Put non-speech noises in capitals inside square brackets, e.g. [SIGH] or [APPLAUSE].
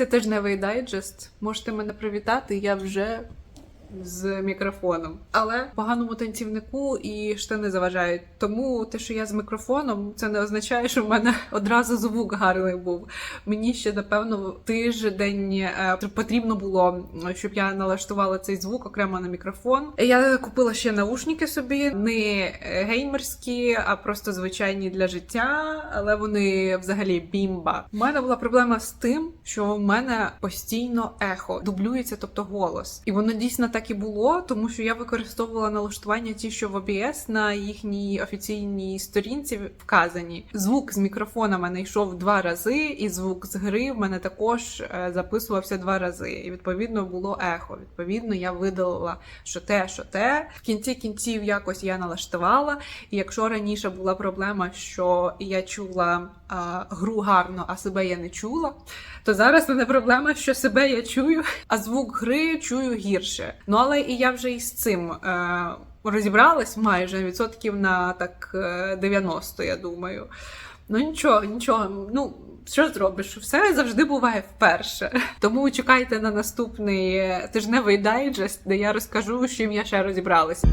Це тижневий дайджест. Можете мене привітати, я вже з мікрофоном. Але поганому танцівнику і штани заважають. Тому те, що я з мікрофоном, це не означає, що в мене одразу звук гарний був. Мені ще напевно тиждень е, потрібно було, щоб я налаштувала цей звук окремо на мікрофон. Я купила ще наушники собі, не геймерські, а просто звичайні для життя, але вони взагалі бімба. У мене була проблема з тим, що в мене постійно ехо дублюється, тобто голос, і воно дійсно так і було, тому що я використовувала налаштування ті, що в OBS на їхній офіційній сторінці вказані. Звук з мікрофона в мене йшов два рази, і звук з гри в мене також е, записувався два рази. І відповідно було ехо. Відповідно, я видалила що те, що те. В кінці кінців якось я налаштувала. І якщо раніше була проблема, що я чула а, гру гарно, а себе я не чула, то зараз мене проблема, що себе я чую, а звук гри чую гірше. Ну але і я вже із цим. Е, Розібралась майже відсотків на так е, 90, я думаю. Ну нічого, нічого. Ну що зробиш? Все завжди буває вперше. [LAUGHS] Тому чекайте на наступний е, тижневий дайджест, де я розкажу, з чим я ще розібралась.